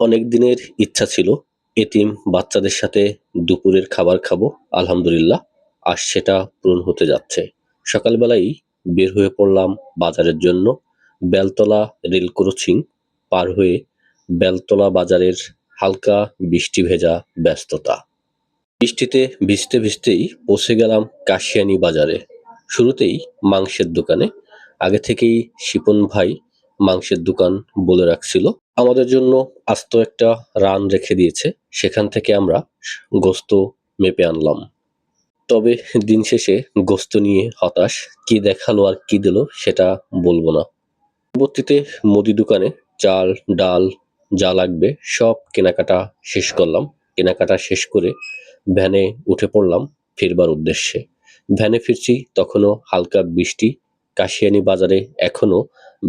অনেক দিনের ইচ্ছা ছিল এতিম বাচ্চাদের সাথে দুপুরের খাবার খাব, আলহামদুলিল্লাহ, আর সেটা পূরণ হতে যাচ্ছে। সকালবেলাই বের হয়ে পড়লাম বাজারের জন্য, বেলতলা রেল ক্রসিং পার হয়ে বেলতলা বাজারের হালকা বৃষ্টি ভেজা ব্যস্ততা। বৃষ্টিতে ভিজতে ভিজতেই পৌঁছে গেলাম কাশিয়ানি বাজারে। শুরুতেই মাংসের দোকানে, আগে থেকেই শিপন ভাই মাংসের দোকান বলে রাখছিল। আমাদের জন্য আস্ত একটা রান রেখে দিয়েছে। সেখান থেকে আমরা গোস্ত মেপে আনলাম। তবে দিন শেষে গোস্ত নিয়ে হতাশ, কি দেখাল আর কি দিল সেটা বলব না। পরবর্তীতে মুদি দোকানে চাল, ডাল যা লাগবে সব কেনাকাটা শেষ করলাম। কেনাকাটা শেষ করে ভ্যানে উঠে পড়লাম ফিরবার উদ্দেশ্যে। ভ্যানে ফিরছি তখনও হালকা বৃষ্টি। কাশিয়ানি বাজারে এখনও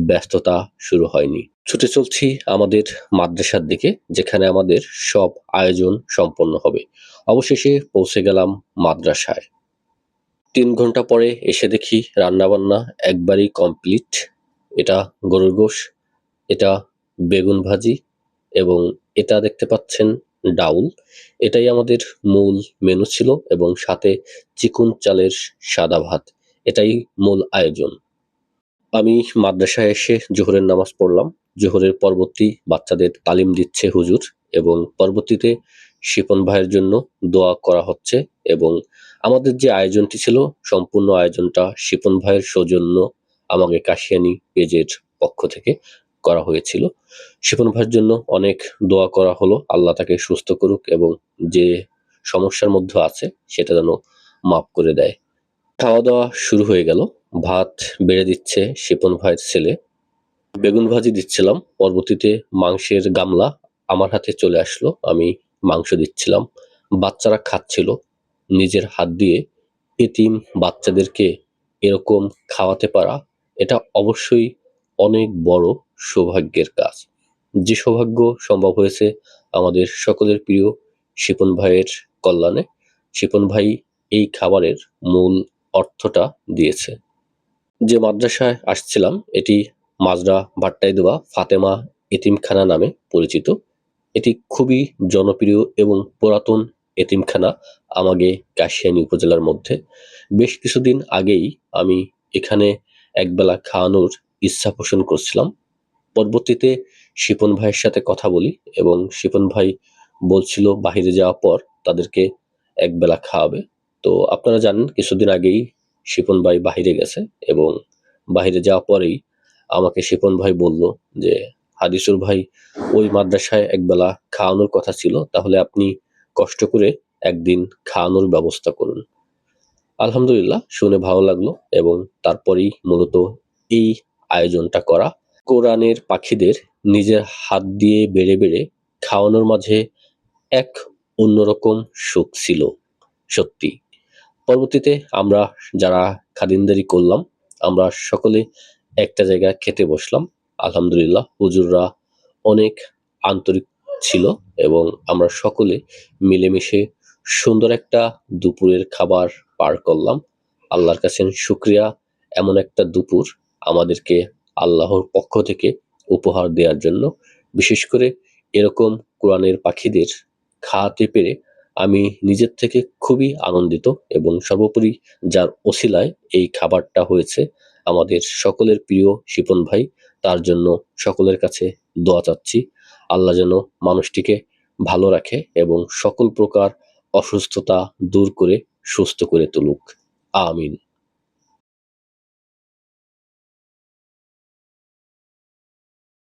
ব্যস্ততা শুরু হয়নি। ছুটে চলছি আমাদের মাদ্রাসার দিকে, যেখানে আমাদের সব আয়োজন সম্পন্ন হবে। অবশেষে পৌঁছে গেলাম মাদ্রাসায়। তিন ঘণ্টা পরে এসে দেখি রান্নাবান্না একবারই কমপ্লিট। এটা গরুর গোশ, এটা বেগুন ভাজি এবং এটা দেখতে পাচ্ছেন ডাউল। এটাই আমাদের মূল মেনু ছিল এবং সাথে চিকুন চালের সাদা ভাত। এটাই মূল আয়োজন। আমি মাদ্রাসায় এসে জোহরের নামাজ পড়লাম। জোহরের পরবর্তী বাচ্চাদের তালিম দিচ্ছে হুজুর এবং পরবর্তীতে শিপন ভাইয়ের জন্য দোয়া করা হচ্ছে এবং আমাদের যে আয়োজনটি ছিল, সম্পূর্ণ আয়োজনটা শিপন ভাইয়ের সৌজন্য আমাকে কাশিয়ানি পেজের পক্ষ থেকে করা হয়েছিল। শিপন ভাইয়ের জন্য অনেক দোয়া করা হলো, আল্লাহ তাকে সুস্থ করুক এবং যে সমস্যার মধ্যে আছে সেটা যেন মাফ করে দেয়। খাওয়া দাওয়া শুরু হয়ে গেল, ভাত বেড়ে দিচ্ছে শিপন ভাইয়ের ছেলে। বেগুন ভাজি দিচ্ছিলাম। পরবর্তীতে মাংসের গামলা আমার হাতে চলে আসলো। আমি মাংস দিচ্ছিলাম। বাচ্চারা খাচ্ছিল। নিজের হাত দিয়ে এতিম বাচ্চাদেরকে এরকম খাওয়াতে পারা, এটা অবশ্যই অনেক বড় সৌভাগ্যের কাজ। যে সৌভাগ্য সম্ভব হয়েছে আমাদের সকলের প্রিয় শিপন ভাইয়ের কল্যাণে। শিপন ভাই এই খাবারের মূল অর্থটা দিয়েছে। যে মাদ্রাসায় আসছিলাম, এটি মাজরা ভাট্টায় দেওয়া ফাতেমা এতিমখানা নামে পরিচিত। এটি খুবই জনপ্রিয় এবং পুরাতন এতিমখানা আমাগে কাশিয়ানী উপজেলার মধ্যে। বেশ কিছুদিন আগেই আমি এখানে একবেলা খাওয়ানোর ইচ্ছা পোষণ করছিলাম। পরবর্তীতে শিপন ভাইয়ের সাথে কথা বলি এবং শিপন ভাই বলছিল বাহিরে যাওয়ার পর তাদেরকে একবেলা খাওয়াবে। তো আপনারা জানেন কিছুদিন আগেই শিপন ভাই বাহিরে গেছে এবং বাহিরে যাওয়ার পরেই আমাকে শিপন ভাই বলল যে, হাদিসুর ভাই, ওই মাদ্রাসায় একবেলা খাওয়ানোর কথা ছিল, তাহলে আপনি কষ্ট করে একদিন খাওয়ানোর ব্যবস্থা করুন। আলহামদুলিল্লাহ, শুনে ভালো লাগল এবং তারপরেই মূলত এই আয়োজনটা করা। কোরআনের পাখিদের নিজের হাত দিয়ে বেড়ে বেড়ে খাওয়ানোর মাঝে এক অন্যরকম সুখ ছিল, সত্যি। পরবর্তীতে আমরা যারা খাদিনদারি করলাম, আমরা সকলে একটা জায়গায় খেতে বসলাম। আলহামদুলিল্লাহ, হুজুররা অনেক আন্তরিক ছিল এবং আমরা সকলে মিলেমিশে সুন্দর একটা দুপুরের খাবার পার করলাম। আল্লাহর কাছে শুক্রিয়া, এমন একটা দুপুর আমাদেরকে আল্লাহর পক্ষ থেকে উপহার দেওয়ার জন্য। বিশেষ করে এরকম কোরআনের পাখিদের খাওয়াতে পেরে আমি নিজের থেকে খুবই আনন্দিত এবং সর্বোপরি যার ওসিলায় এই খাবারটা হয়েছে আমাদের সকলের প্রিয় শিপন ভাই, তার জন্য সকলের কাছে দোয়া চাচ্ছি। আল্লাহ যেন মানুষটিকে ভালো রাখে এবং সকল প্রকার অসুস্থতা দূর করে সুস্থ করে তুলুক। আমিন।